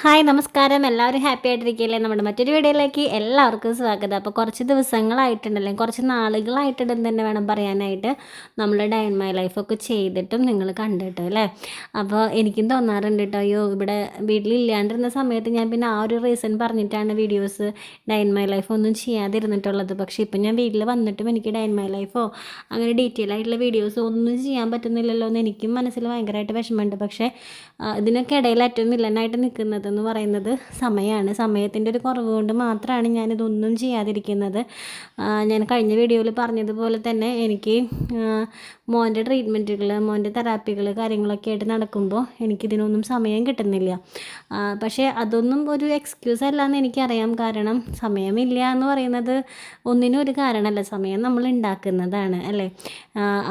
Hi നമസ്കാരം. എല്ലാവരും happy ആയിട്ടിരിക്കുകയല്ലേ നമ്മുടെ മറ്റൊരു വീഡിയോയിലേക്ക് എല്ലാവർക്കും സ്വാഗതം. അപ്പോൾ കുറച്ച് ദിവസങ്ങളായിട്ടുണ്ടല്ലേ? കുറച്ച് നാളുകളായിട്ടുണ്ടെന്ന് തന്നെ വേണം പറയാനായിട്ട് നമ്മൾ ഡയൻ മൈ ലൈഫൊക്കെ ചെയ്തിട്ടും നിങ്ങൾ കണ്ടിട്ടോ അല്ലേ? അപ്പോൾ എനിക്കും തോന്നാറുണ്ട് കേട്ടോ അയ്യോ ഇവിടെ വീട്ടിലില്ലാണ്ടിരുന്ന സമയത്ത് ഞാൻ പിന്നെ ആ ഒരു റീസൺ പറഞ്ഞിട്ടാണ് വീഡിയോസ് ഡയൻ മൈ ലൈഫ് ഒന്നും ചെയ്യാതിരുന്നിട്ടുള്ളത്. പക്ഷേ ഇപ്പം ഞാൻ വീട്ടിൽ വന്നിട്ടും എനിക്ക് ഡയൻ മൈ ലൈഫോ അങ്ങനെ ഡീറ്റെയിൽ ആയിട്ടുള്ള വീഡിയോസ് ഒന്നും ചെയ്യാൻ പറ്റുന്നില്ലല്ലോ എന്ന് എനിക്കും മനസ്സിൽ ഭയങ്കരമായിട്ട് വിഷമമുണ്ട്. പക്ഷേ ഇതിനൊക്കെ ഇടയിൽ ഏറ്റവും വില്ലനായിട്ട് നിൽക്കുന്നതെന്ന് പറയുന്നത് സമയമാണ്. സമയത്തിന്റെ ഒരു കുറവ് കൊണ്ട് മാത്രമാണ് ഞാനിതൊന്നും ചെയ്യാതിരിക്കുന്നത്. ഞാൻ കഴിഞ്ഞ വീഡിയോയിൽ പറഞ്ഞതുപോലെ തന്നെ എനിക്ക് മോന്റെ ട്രീറ്റ്മെന്റുകൾ മോന്റെ തെറാപ്പികൾ കാര്യങ്ങളൊക്കെ ആയിട്ട് നടക്കുമ്പോൾ എനിക്കിതിനൊന്നും സമയം കിട്ടുന്നില്ല. പക്ഷേ അതൊന്നും ഒരു എക്സ്ക്യൂസ് അല്ല എന്ന് എനിക്കറിയാം. കാരണം സമയമില്ല എന്ന് പറയുന്നത് ഒന്നിനും ഒരു കാരണമല്ല. സമയം നമ്മൾ ഉണ്ടാക്കുന്നതാണ് അല്ലേ?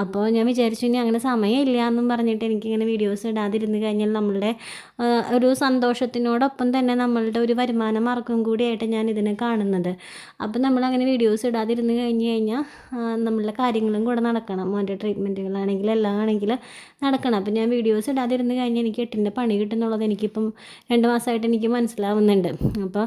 അപ്പോൾ ഞാൻ വിചാരിച്ചു ഇനി അങ്ങനെ സമയമില്ല എന്നും പറഞ്ഞിട്ട് എനിക്കിങ്ങനെ വീഡിയോസ് ഇടാതിരുന്ന് കഴിഞ്ഞാൽ നമ്മളുടെ ഒരു ഒരു സന്തോഷത്തിനോടൊപ്പം തന്നെ നമ്മളുടെ ഒരു വരുമാന മാർഗം കൂടിയായിട്ട് ഞാൻ ഇതിനെ കാണുന്നത്. അപ്പോൾ നമ്മളങ്ങനെ വീഡിയോസ് ഇടാതിരുന്ന് കഴിഞ്ഞ് കഴിഞ്ഞാൽ നമ്മളുടെ കാര്യങ്ങളും കൂടെ നടക്കണം. മോന്റെ ട്രീറ്റ്മെന്റുകളാണെങ്കിലും എല്ലാം ആണെങ്കിൽ നടക്കണം. അപ്പം ഞാൻ വീഡിയോസ് ഇടാതിരുന്ന് കഴിഞ്ഞാൽ എനിക്ക് എട്ടിന്റെ പണി കിട്ടുന്നുള്ളത് എനിക്കിപ്പം രണ്ട് മാസമായിട്ട് എനിക്ക് മനസ്സിലാവുന്നുണ്ട്. അപ്പോൾ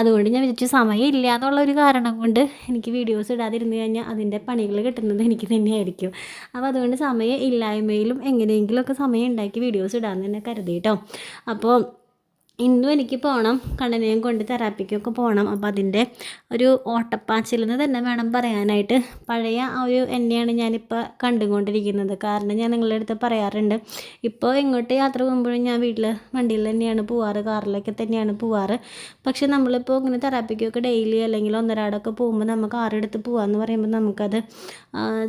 അതുകൊണ്ട് ഞാൻ വിചാരിച്ചു സമയമില്ല എന്നുള്ള ഒരു കാരണം കൊണ്ട് എനിക്ക് വീഡിയോസ് ഇടാതിരുന്ന് കഴിഞ്ഞാൽ അതിന്റെ പണികൾ കിട്ടുന്നത് എനിക്ക് തന്നെയായിരിക്കും. അപ്പോൾ അതുകൊണ്ട് സമയം ഇല്ലായ്മയിലും എങ്ങനെയെങ്കിലുമൊക്കെ സമയം ഉണ്ടാക്കി വീഡിയോസ് ഇടാമെന്ന് തന്നെ കരുതി കേട്ടോ. അപ്പോൾ ഇന്നും എനിക്ക് പോകണം കണ്ണനെയും കൊണ്ട് തെറാപ്പിക്കൊക്കെ പോകണം അപ്പോൾ അതിന്റെ ഒരു ഓട്ടപ്പാച്ചിലെന്ന് തന്നെ വേണം പറയാനായിട്ട്. പഴയ ആ ഒരു എന്നെയാണ് ഞാനിപ്പോൾ കണ്ടുകൊണ്ടിരിക്കുന്നത്. കാരണം ഞാൻ നിങ്ങളുടെ അടുത്ത് പറയാറുണ്ട്. ഇപ്പോൾ ഇങ്ങോട്ട് യാത്ര പോകുമ്പോഴും ഞാൻ വീട്ടിൽ വണ്ടിയിൽ തന്നെയാണ് പോവാറ്. കാറിലൊക്കെ തന്നെയാണ് പോവാറ്. പക്ഷെ നമ്മളിപ്പോൾ ഇങ്ങനെ തെറാപ്പിക്കൊക്കെ ഡെയിലി അല്ലെങ്കിൽ ഒന്നരാടൊക്കെ പോകുമ്പോൾ നമുക്ക് കാറെടുത്ത് പോകാമെന്ന് പറയുമ്പോൾ നമുക്കത്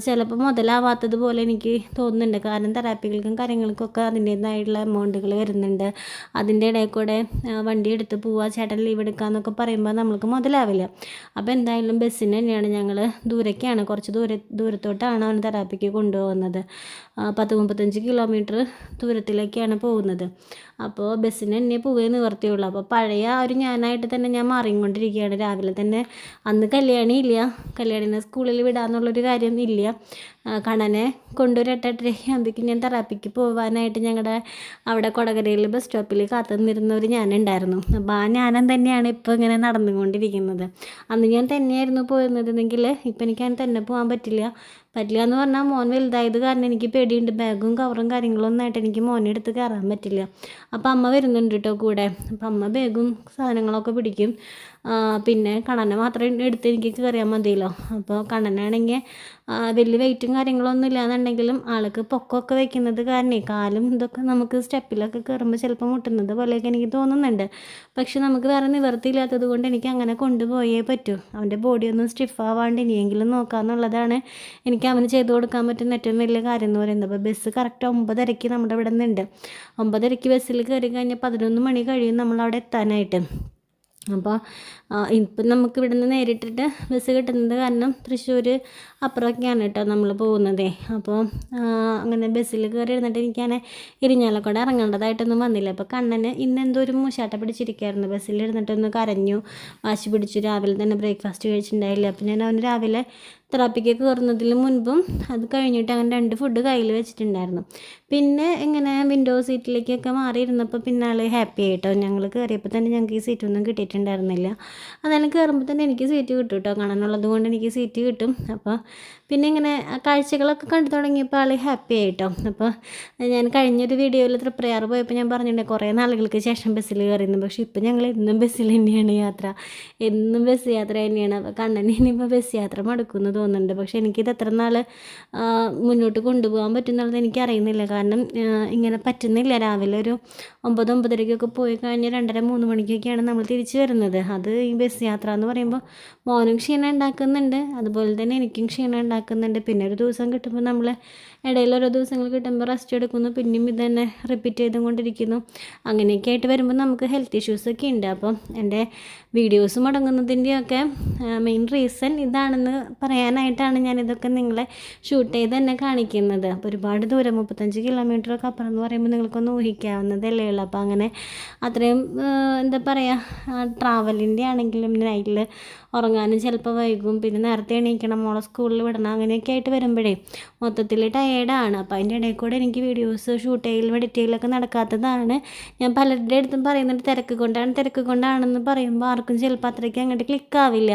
ചിലപ്പോൾ മുതലാവാത്തതുപോലെ എനിക്ക് തോന്നുന്നുണ്ട്. കാരണം തെറാപ്പികൾക്കും കാര്യങ്ങൾക്കൊക്കെ അതിന്റേതായിട്ടുള്ള എമൗണ്ടുകൾ വരുന്നുണ്ട്. അതിന്റെ ഇടയിൽ കൂടെ വണ്ടി എടുത്ത് പോവുക ചേട്ടൻ ലീവ് എടുക്കാന്നൊക്കെ പറയുമ്പോൾ നമ്മൾക്ക് മുതലാവില്ല. അപ്പോൾ എന്തായാലും ബസ്സിന് തന്നെയാണ് ഞങ്ങൾ ദൂരേക്കാണ് കുറച്ച് ദൂര ദൂരത്തോട്ടാണ് അവൻ തെറാപ്പിക്ക് കൊണ്ടുപോകുന്നത്. പത്ത് മുപ്പത്തഞ്ച് കിലോമീറ്റർ ദൂരത്തിലേക്കാണ് പോകുന്നത്. അപ്പോൾ ബസ്സിന് തന്നെ പോവേ നിവർത്തിയുള്ളൂ. അപ്പോൾ പഴയ ഒരു ഞാനായിട്ട് തന്നെ ഞാൻ മാറിക്കൊണ്ടിരിക്കുകയാണ്. രാവിലെ തന്നെ അന്ന് കല്യാണി ഇല്ല. കല്യാണിനെ സ്കൂളിൽ വിടാന്നുള്ളൊരു കാര്യം ഇല്ല. കണ്ണനെ കൊണ്ടൊരു എട്ടെട്ടരയാകുമ്പോഴേക്കും ഞാൻ തെറാപ്പിക്ക് പോകാനായിട്ട് ഞങ്ങളുടെ അവിടെ കൊടകരയിൽ ബസ് സ്റ്റോപ്പിൽ കാത്തു നിന്നിരുന്നവർ ഒരു ഞാനുണ്ടായിരുന്നു. അപ്പോൾ ആ ഞാനും തന്നെയാണ് ഇപ്പോൾ ഇങ്ങനെ നടന്നുകൊണ്ടിരിക്കുന്നത്. അന്ന് ഞാൻ തന്നെയായിരുന്നു പോയിരുന്നതെങ്കിൽ ഇപ്പം എനിക്ക് തന്നെ പോകാൻ പറ്റില്ല. പറ്റില്ല എന്ന് പറഞ്ഞാൽ മോൻ വലുതായത് കാരണം എനിക്ക് പേടിയുണ്ട്. ബാഗും കവറും കാര്യങ്ങളൊന്നും ആയിട്ട് എനിക്ക് മോനെ എടുത്ത് കയറാൻ പറ്റില്ല. അപ്പോൾ അമ്മ വരുന്നുണ്ട് കേട്ടോ കൂടെ. അപ്പം അമ്മ ബാഗും സാധനങ്ങളൊക്കെ പിടിക്കും. പിന്നെ കണ്ണനെ മാത്രം എടുത്ത് എനിക്ക് കയറിയാൽ മതിയല്ലോ. അപ്പോൾ കണ്ണനാണെങ്കിൽ വലിയ വെയിറ്റും കാര്യങ്ങളൊന്നും ഇല്ലാന്നുണ്ടെങ്കിലും ആൾക്ക് പൊക്കമൊക്കെ വെക്കുന്നത് കാരണേ കാലും ഇതൊക്കെ നമുക്ക് സ്റ്റെപ്പിലൊക്കെ കയറുമ്പോൾ ചിലപ്പോൾ മുട്ടുന്നത് പോലെയൊക്കെ എനിക്ക് തോന്നുന്നുണ്ട്. പക്ഷെ നമുക്ക് വേറെ നിവർത്തിയില്ലാത്തത് കൊണ്ട് എനിക്ക് അങ്ങനെ കൊണ്ടുപോയേ പറ്റൂ. അവന്റെ ബോഡി ഒന്നും സ്റ്റിഫ് ആവാണ്ട് ഇനിയെങ്കിലും നോക്കാമെന്നുള്ളതാണ് എനിക്ക് അവന് ചെയ്തു കൊടുക്കാൻ പറ്റുന്ന ഏറ്റവും വലിയ കാര്യം എന്ന് പറയുന്നത് അപ്പോൾ ബസ് കറക്റ്റ് ഒമ്പതരയ്ക്ക് നമ്മുടെ ഇവിടെ നിന്നുണ്ട്. ഒമ്പതരയ്ക്ക് ബസ്സിൽ കയറി കഴിഞ്ഞാൽ പതിനൊന്ന് മണി കഴിയും നമ്മളവിടെ എത്താനായിട്ട്. അപ്പോൾ ഇപ്പം നമുക്ക് ഇവിടെ നിന്ന് നേരിട്ടിട്ട് ബസ് കിട്ടുന്നത് കാരണം തൃശ്ശൂർ അപ്പുറമൊക്കെയാണ് കേട്ടോ നമ്മൾ പോകുന്നതേ. അപ്പോൾ അങ്ങനെ ബസ്സിൽ കയറി ഇരുന്നിട്ട് എനിക്കങ്ങനെ ഇരിഞ്ഞാലക്കുട ഇറങ്ങേണ്ടതായിട്ടൊന്നും വന്നില്ല. അപ്പോൾ കണ്ണന് ഇന്ന് എന്തോ ഒരു മൂശാട്ട പിടിച്ചിരിക്കുകയായിരുന്നു. ബസ്സിൽ ഇരുന്നിട്ടൊന്ന് കരഞ്ഞു വാശി പിടിച്ചു. രാവിലെ തന്നെ ബ്രേക്ക്ഫാസ്റ്റ് കഴിച്ചിട്ടുണ്ടായില്ല. അപ്പോൾ ഞാൻ അവന് രാവിലെ തെറാപ്പിക്ക് കയറുന്നതിന് മുൻപും അത് കഴിഞ്ഞിട്ട് അങ്ങനെ രണ്ട് ഫുഡ് കയ്യിൽ വെച്ചിട്ടുണ്ടായിരുന്നു. പിന്നെ ഇങ്ങനെ വിൻഡോ സീറ്റിലേക്കൊക്കെ മാറിയിരുന്നപ്പോൾ പിന്നെ ആൾ ഹാപ്പി ആയിട്ടോ? ഞങ്ങൾ കയറിയപ്പോൾ തന്നെ ഞങ്ങൾക്ക് ഈ സീറ്റൊന്നും കിട്ടിയിട്ടുണ്ടായിരുന്നില്ല. അതായത് കയറുമ്പോൾ തന്നെ എനിക്ക് സീറ്റ് കിട്ടും കേട്ടോ. കാണാനുള്ളത് കൊണ്ട് എനിക്ക് സീറ്റ് കിട്ടും. അപ്പോൾ പിന്നെ ഇങ്ങനെ കാഴ്ചകളൊക്കെ കണ്ടു തുടങ്ങിയപ്പോൾ ആൾ ഹാപ്പി ആയിട്ടോ? അപ്പോൾ ഞാൻ കഴിഞ്ഞൊരു വീഡിയോയിൽ തൃപ്രയാറ് പോയപ്പോൾ ഞാൻ പറഞ്ഞിട്ടുണ്ട് കുറേ നാളുകൾക്ക് ശേഷം ബസ്സിൽ കയറിയിരുന്നു പക്ഷേ ഇപ്പം ഞങ്ങൾ എന്നും ബസ്സിൽ തന്നെയാണ് യാത്ര. എന്നും ബസ് യാത്ര തന്നെയാണ്. അപ്പോൾ കണ്ണനെ ഇനിയിപ്പോൾ ബസ് യാത്ര മടുക്കുമെന്ന് തോന്നുന്നുണ്ട്. പക്ഷേ എനിക്കിത് എത്ര നാൾ മുന്നോട്ട് കൊണ്ടുപോകാൻ പറ്റുന്നുള്ളത് എനിക്ക് അറിയുന്നില്ല കാരണം ഇങ്ങനെ പറ്റുന്നില്ല. രാവിലെ ഒരു ഒമ്പത് ഒമ്പതരയ്ക്കൊക്കെ പോയി കഴിഞ്ഞ് രണ്ടര മൂന്ന് മണിക്കൊക്കെയാണ് നമ്മൾ തിരിച്ചു വരുന്നത്. അത് ഈ ബസ് യാത്ര എന്ന് പറയുമ്പോൾ മോനും ക്ഷീണം ഉണ്ടാക്കുന്നുണ്ട്. അതുപോലെ തന്നെ എനിക്കും ക്ഷീണം ഉണ്ടാക്കുന്നുണ്ട്. പിന്നെ ഒരു ദിവസം കിട്ടുമ്പോൾ നമ്മൾ ഇടയിൽ ഓരോ ദിവസങ്ങൾ കിട്ടുമ്പോൾ റെസ്റ്റ് എടുക്കുന്നു. പിന്നെയും ഇത് തന്നെ റിപ്പീറ്റ് ചെയ്തുകൊണ്ടിരിക്കുന്നു അങ്ങനെയൊക്കെ ആയിട്ട് വരുമ്പോൾ നമുക്ക് ഹെൽത്ത് ഇഷ്യൂസൊക്കെ ഉണ്ട്. അപ്പം എന്റെ വീഡിയോസ് മുടങ്ങുന്നതിന്റെയൊക്കെ മെയിൻ റീസൺ ഇതാണെന്ന് പറയാനായിട്ടാണ് ഞാനിതൊക്കെ നിങ്ങളെ ഷൂട്ട് ചെയ്ത് തന്നെ കാണിക്കുന്നത്. അപ്പോൾ ഒരുപാട് ദൂരം മുപ്പത്തഞ്ച് കിലോമീറ്ററൊക്കെ അപ്പുറം എന്ന് പറയുമ്പോൾ നിങ്ങൾക്കൊന്ന് ഊഹിക്കാവുന്നതല്ലേ ഉള്ളൂ. അപ്പോൾ അങ്ങനെ അത്രയും എന്താ പറയുക ട്രാവലിന്റെ ആണെങ്കിലും നൈറ്റിൽ ഉറങ്ങാനും ചിലപ്പോൾ വൈകും. പിന്നെ നേരത്തെ എണീക്കണം മോളെ സ്കൂളിൽ വിടണം അങ്ങനെയൊക്കെ ആയിട്ട് വരുമ്പോഴേ മൊത്തത്തിൽ ടയേർഡാണ് അപ്പോൾ അതിന്റെ ഇടയിൽ കൂടെ എനിക്ക് വീഡിയോസ് ഷൂട്ട് ചെയ്യലും എഡിറ്റ് ചെയ്യലൊക്കെ നടക്കാത്തതാണ്. ഞാൻ പലരുടെ അടുത്തും പറയുന്നുണ്ട് തിരക്ക് കൊണ്ടാണ് തിരക്ക് കൊണ്ടാണെന്ന് പറയുമ്പോൾ ആർക്കും ചിലപ്പോൾ അത്രയ്ക്ക് അങ്ങോട്ട് ക്ലിക്കാവില്ല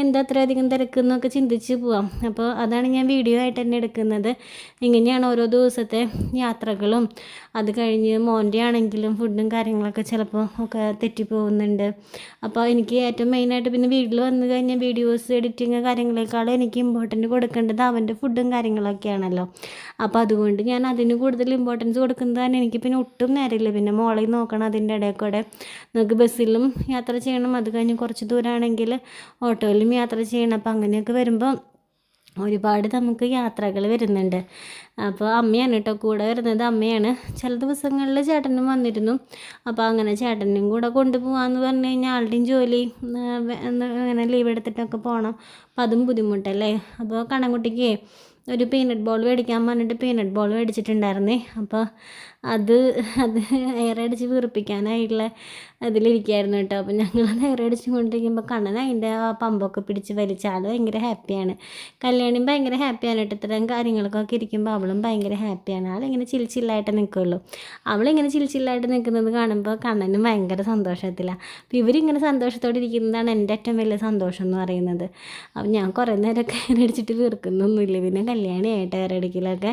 എന്താ അത്രയധികം തിരക്ക് എന്നൊക്കെ ചിന്തിച്ച് പോവാം. അപ്പോൾ അതാണ് ഞാൻ വീഡിയോ ആയിട്ട് തന്നെ എടുക്കുന്നത്. ഇങ്ങനെയാണ് ഓരോ ദിവസത്തെ യാത്രകളും. അത് കഴിഞ്ഞ് മോന്റെ ആണെങ്കിലും ഫുഡും കാര്യങ്ങളൊക്കെ ചിലപ്പോൾ ഒക്കെ തെറ്റിപ്പോകുന്നുണ്ട് അപ്പോൾ എനിക്ക് ഏറ്റവും മെയിനായിട്ട് പിന്നെ വീട്ടിൽ വന്നു കഴിഞ്ഞാൽ വീഡിയോസ് എഡിറ്റിങ് കാര്യങ്ങളെക്കാളും എനിക്ക് ഇമ്പോർട്ടന്റ് കൊടുക്കേണ്ടത് അവന്റെ ഫുഡും കാര്യങ്ങളൊക്കെയാണല്ലോ. അപ്പോൾ അതുകൊണ്ട് ഞാൻ അതിന് കൂടുതൽ ഇമ്പോർട്ടൻസ് കൊടുക്കുന്നത് തന്നെ എനിക്ക് പിന്നെ ഒട്ടും നേരമില്ല പിന്നെ മോളെ നോക്കണം അതിന്റെ ഇടയിൽ കൂടെ. നമുക്ക് ബസ്സിലും യാത്ര ചെയ്യണം. അത് കഴിഞ്ഞ് കുറച്ച് ദൂരമാണെങ്കിൽ ഓട്ടോയിലും യാത്ര ചെയ്യണം. അപ്പോൾ അങ്ങനെയൊക്കെ വരുമ്പം ഒരുപാട് നമുക്ക് യാത്രകൾ വരുന്നുണ്ട്. അപ്പോൾ അമ്മയാണ് കേട്ടോ കൂടെ വരുന്നത്. അമ്മയാണ് ചില ദിവസങ്ങളിൽ ചേട്ടനും വന്നിരുന്നു. അപ്പോൾ അങ്ങനെ ചേട്ടനും കൂടെ കൊണ്ടുപോകാമെന്ന് പറഞ്ഞു കഴിഞ്ഞാൽ ആളുടെയും ജോലി അങ്ങനെ ലീവ് എടുത്തിട്ടൊക്കെ പോകണം അപ്പോൾ അതും ബുദ്ധിമുട്ടല്ലേ? അപ്പോൾ കണ്ണൻകുട്ടിക്ക് ഒരു പീനട്ട് ബോൾ മേടിക്കാൻ പറഞ്ഞിട്ട് പീനട്ട് ബോൾ മേടിച്ചിട്ടുണ്ടായിരുന്നേ. അപ്പോൾ അത് അത് എയറടിച്ച് വീർപ്പിക്കാനായിട്ടുള്ള അതിലിരിക്കുകയായിരുന്നു കേട്ടോ. അപ്പോൾ ഞങ്ങൾ എയറടിച്ച് കൊണ്ടിരിക്കുമ്പോൾ കണ്ണൻ അതിന്റെ ആ പമ്പൊക്കെ പിടിച്ച് വലിച്ചാൽ ഭയങ്കര ഹാപ്പിയാണ് കല്യാണിയും ഭയങ്കര ഹാപ്പിയാണ് കേട്ടോ. ഇത്തരം കാര്യങ്ങൾക്കൊക്കെ ഇരിക്കുമ്പോൾ അവളും ഭയങ്കര ഹാപ്പിയാണ് ആളിങ്ങനെ ചിലച്ചില്ലായിട്ട് നിൽക്കുള്ളൂ അവളിങ്ങനെ ചിലച്ചില്ലായിട്ട് നിൽക്കുന്നത് കാണുമ്പോൾ കണ്ണനും ഭയങ്കര സന്തോഷത്തിലാണ് അപ്പോൾ ഇവരിങ്ങനെ സന്തോഷത്തോടെ ഇരിക്കുന്നതാണ് എന്റെ ഏറ്റവും വലിയ സന്തോഷം എന്ന് പറയുന്നത്. അപ്പം ഞാൻ കുറേ നേരമൊക്കെ അടിച്ചിട്ട് വീർക്കുന്നൊന്നുമില്ല. പിന്നെ കല്യാണിയായിട്ട് ഏറടിക്കലൊക്കെ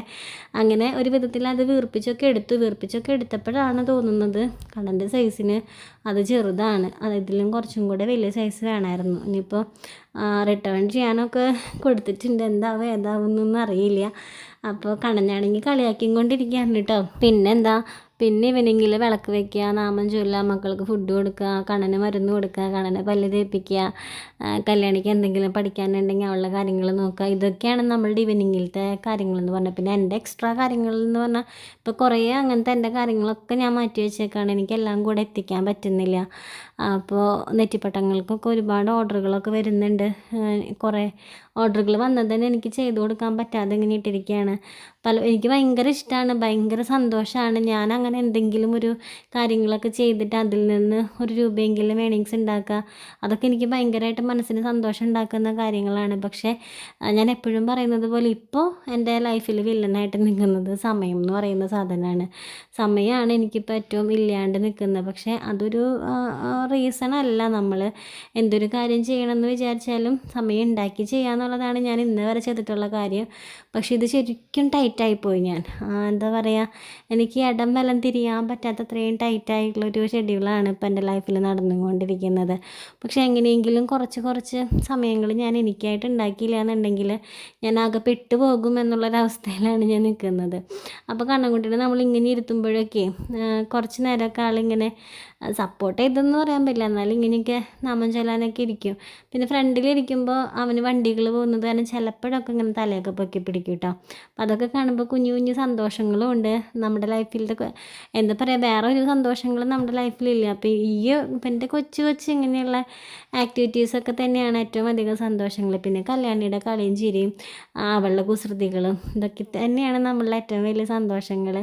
അങ്ങനെ ഒരു വിധത്തിൽ അത് വീർപ്പിച്ചൊക്കെ എടുത്തു. വീർപ്പിച്ചൊക്കെ എടുത്തപ്പോഴാണ് തോന്നുന്നത് കണ്ണന്റെ സൈസിന് അത് ചെറുതാണ്. അത് ഇതിലും കുറച്ചും കൂടെ വലിയ സൈസ് വേണമായിരുന്നു. ഇനിയിപ്പോൾ റിട്ടേൺ ചെയ്യാനൊക്കെ കൊടുത്തിട്ടുണ്ട്. എന്താവും ഏതാവുന്നൊന്നും അറിയില്ല. അപ്പോൾ കണ്ണനാണെങ്കിൽ കളിയാക്കിയും കൊണ്ടിരിക്കുകയാണ് കേട്ടോ. പിന്നെന്താ പിന്നെ ഇവനെങ്കിൽ വിളക്ക് വെക്കുക നാമം ചൊല്ലുക മക്കൾക്ക് ഫുഡ് കൊടുക്കുക കണ്ണന് മരുന്ന് കൊടുക്കുക കണ്ണനെ പല്ല് തേപ്പിക്കുക കല്യാണിക്ക് എന്തെങ്കിലും പഠിക്കാനുണ്ടെങ്കിൽ അവളുടെ കാര്യങ്ങൾ നോക്കുക. ഇതൊക്കെയാണ് നമ്മളുടെ ഇവനിങ്ങിലത്തെ കാര്യങ്ങളെന്ന് പറഞ്ഞാൽ. പിന്നെ എന്റെ എക്സ്ട്രാ കാര്യങ്ങളെന്ന് പറഞ്ഞാൽ ഇപ്പോൾ കുറേ അങ്ങനത്തെ എന്റെ കാര്യങ്ങളൊക്കെ ഞാൻ മാറ്റി വെച്ചേക്കാണ്. എനിക്കെല്ലാം കൂടെ എത്തിക്കാൻ പറ്റുന്നില്ല. അപ്പോൾ നെറ്റിപ്പട്ടങ്ങൾക്കൊക്കെ ഒരുപാട് ഓർഡറുകളൊക്കെ വരുന്നുണ്ട്. കുറേ ഓർഡറുകൾ വന്നത് തന്നെ എനിക്ക് ചെയ്തു കൊടുക്കാൻ പറ്റാതെ ഇങ്ങനെ ഇട്ടിരിക്കുകയാണ്. പല എനിക്ക് ഭയങ്കര ഇഷ്ടമാണ് ഭയങ്കര സന്തോഷമാണ്. ഞാൻ അങ്ങനെ എന്തെങ്കിലും ഒരു കാര്യങ്ങളൊക്കെ ചെയ്തിട്ട് അതിൽ നിന്ന് ഒരു രൂപയെങ്കിലും ഏണിങ്സ് ഉണ്ടാക്കുക. അതൊക്കെ എനിക്ക് ഭയങ്കരമായിട്ട് മനസ്സിന് സന്തോഷം ഉണ്ടാക്കുന്ന കാര്യങ്ങളാണ്. പക്ഷേ ഞാൻ എപ്പോഴും പറയുന്നത് പോലെ ഇപ്പോൾ എന്റെ ലൈഫിൽ വില്ലനായിട്ട് നിൽക്കുന്നത് സമയം എന്ന് പറയുന്ന സാധനമാണ്. സമയമാണ് എനിക്കിപ്പോൾ ഏറ്റവും ഇല്ലാണ്ട് നിൽക്കുന്നത്. പക്ഷേ അതൊരു റീസൺ അല്ല നമ്മൾ എന്തൊരു കാര്യം ചെയ്യണമെന്ന് വിചാരിച്ചാലും സമയം ഉണ്ടാക്കി ചെയ്യാന്നുള്ളതാണ് ഞാൻ ഇന്ന് വരെ ചെയ്തിട്ടുള്ള കാര്യം. പക്ഷേ ഇത് ശരിക്കും ടൈറ്റായിപ്പോയി ഞാൻ. എന്താ പറയുക എനിക്ക് ഇടം വലം തിരിയാൻ പറ്റാത്ത അത്രയും ടൈറ്റായിട്ടുള്ളൊരു ഷെഡ്യൂളാണ് ഇപ്പോൾ എന്റെ ലൈഫിൽ നടന്നുകൊണ്ടിരിക്കുന്നത്. പക്ഷെ എങ്ങനെയെങ്കിലും കുറച്ച് കുറച്ച് സമയങ്ങൾ ഞാൻ എനിക്കായിട്ട് ഉണ്ടാക്കിയില്ല എന്നുണ്ടെങ്കിൽ ഞാൻ ആകെ പെട്ടുപോകും എന്നുള്ളൊരവസ്ഥയിലാണ് ഞാൻ നിൽക്കുന്നത്. അപ്പോൾ കണ്ണൻകുട്ടീനെ നമ്മൾ ഇങ്ങനെ ഇരുത്തുമ്പോഴൊക്കെ കുറച്ച് നേരമൊക്കെ ആളിങ്ങനെ സപ്പോർട്ട് ചെയ്തെന്ന് പറയാൻ പറ്റില്ല. എന്നാലും ഇങ്ങനെയൊക്കെ നാമം ചൊല്ലാനൊക്കെ ഇരിക്കും. പിന്നെ ഫ്രണ്ടിലിരിക്കുമ്പോൾ അവന് വണ്ടികൾ പോകുന്നത് കാരണം ചിലപ്പോഴൊക്കെ ഇങ്ങനെ തലയൊക്കെ പൊക്കി പിടിക്കും കേട്ടോ. അപ്പം അതൊക്കെ കാണുമ്പോൾ കുഞ്ഞു കുഞ്ഞു സന്തോഷങ്ങളും ഉണ്ട് നമ്മുടെ ലൈഫിലത്തെ എന്താ പറയുക വേറെ ഒരു സന്തോഷങ്ങളും നമ്മുടെ ലൈഫിലില്ല. അപ്പോൾ ഈ ഇപ്പം എന്റെ കൊച്ചു കൊച്ചു ഇങ്ങനെയുള്ള ആക്ടിവിറ്റീസൊക്കെ തന്നെയാണ് ഏറ്റവും അധികം സന്തോഷങ്ങൾ പിന്നെ കല്യാണിയുടെ കളിയും ചിരിയും അവളുടെ കുസൃതികളും ഇതൊക്കെ തന്നെയാണ് നമ്മളുടെ ഏറ്റവും വലിയ സന്തോഷങ്ങൾ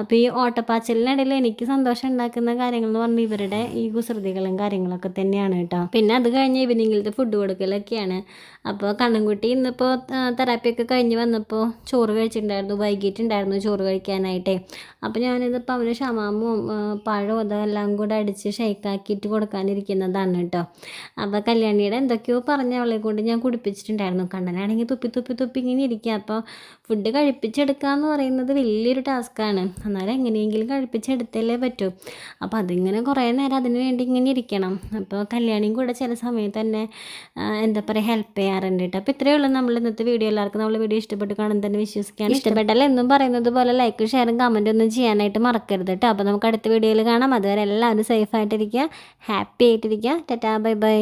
അപ്പോൾ ഈ ഓട്ടപ്പാച്ചലിനിടയിൽ എനിക്ക് സന്തോഷം ഉണ്ടാക്കുന്ന കാര്യങ്ങൾ എന്ന് പറഞ്ഞാൽ ഇവരുടെ ഈ കുസൃതികളും കാര്യങ്ങളൊക്കെ തന്നെയാണ് കേട്ടോ. പിന്നെ അത് കഴിഞ്ഞ് ഈവനിങ്ങിലത്തെ ഫുഡ് കൊടുക്കലൊക്കെയാണ്. അപ്പോൾ കണ്ണൻകുട്ടി ഇന്നിപ്പോൾ തെറാപ്പിയൊക്കെ കഴിഞ്ഞ് വന്നപ്പോൾ ചോറ് കഴിച്ചിട്ടുണ്ടായിരുന്നു വൈകിട്ടുണ്ടായിരുന്നു ചോറ് കഴിക്കാനായിട്ടേ. അപ്പോൾ ഞാനിതിപ്പോൾ അവന് ഷമാമും പഴവും അതെല്ലാം കൂടെ അടിച്ച് ഷെയ്ക്കാക്കിയിട്ട് കൊടുക്കാനിരിക്കുന്നതാണ് കേട്ടോ. അപ്പോൾ കല്യാണിയുടെ എന്തൊക്കെയോ പറഞ്ഞ അവളെ കൊണ്ട് ഞാൻ കുടിപ്പിച്ചിട്ടുണ്ടായിരുന്നു. കണ്ണനാണെങ്കിൽ തുപ്പി തുപ്പി തുപ്പി ഇങ്ങനെ ഇരിക്കുക അപ്പോൾ ഫുഡ് കഴിപ്പിച്ചെടുക്കുക എന്ന് പറയുന്നത് വലിയൊരു ടാസ്ക്കാണ് എന്നാലും എങ്ങനെയെങ്കിലും കഴിപ്പിച്ചെടുത്തല്ലേ പറ്റൂ. അപ്പോൾ അതിങ്ങനെ കുറേ നേരം അതിന് വേണ്ടി ഇങ്ങനെ ഇരിക്കണം. അപ്പോൾ കല്യാണിയും കൂടെ ചില സമയത്ത് തന്നെ എന്താ പറയുക ഹെൽപ്പ് ചെയ്യാറുണ്ട് കേട്ടോ. അപ്പോൾ ഇത്രയേ ഉള്ളൂ നമ്മൾ ഇന്നത്തെ വീഡിയോ എല്ലാവർക്കും നമ്മൾ വീഡിയോ ഇഷ്ടപ്പെട്ട് കാണും തന്നെ വിശ്വസിക്കാൻ ഇഷ്ടപ്പെട്ടല്ലേ എന്നും പറയുന്നത് പോലെ ലൈക്ക് ഷെയറും കമന്റും ഒന്നും ചെയ്യാനായിട്ട് മറക്കരുത് കേട്ടോ. അപ്പോൾ നമുക്ക് അടുത്ത വീഡിയോയിൽ കാണാം. അതുവരെ എല്ലാവരും സേഫായിട്ടിരിക്കുക ഹാപ്പി ആയിട്ടിരിക്കുക. Tata bye bye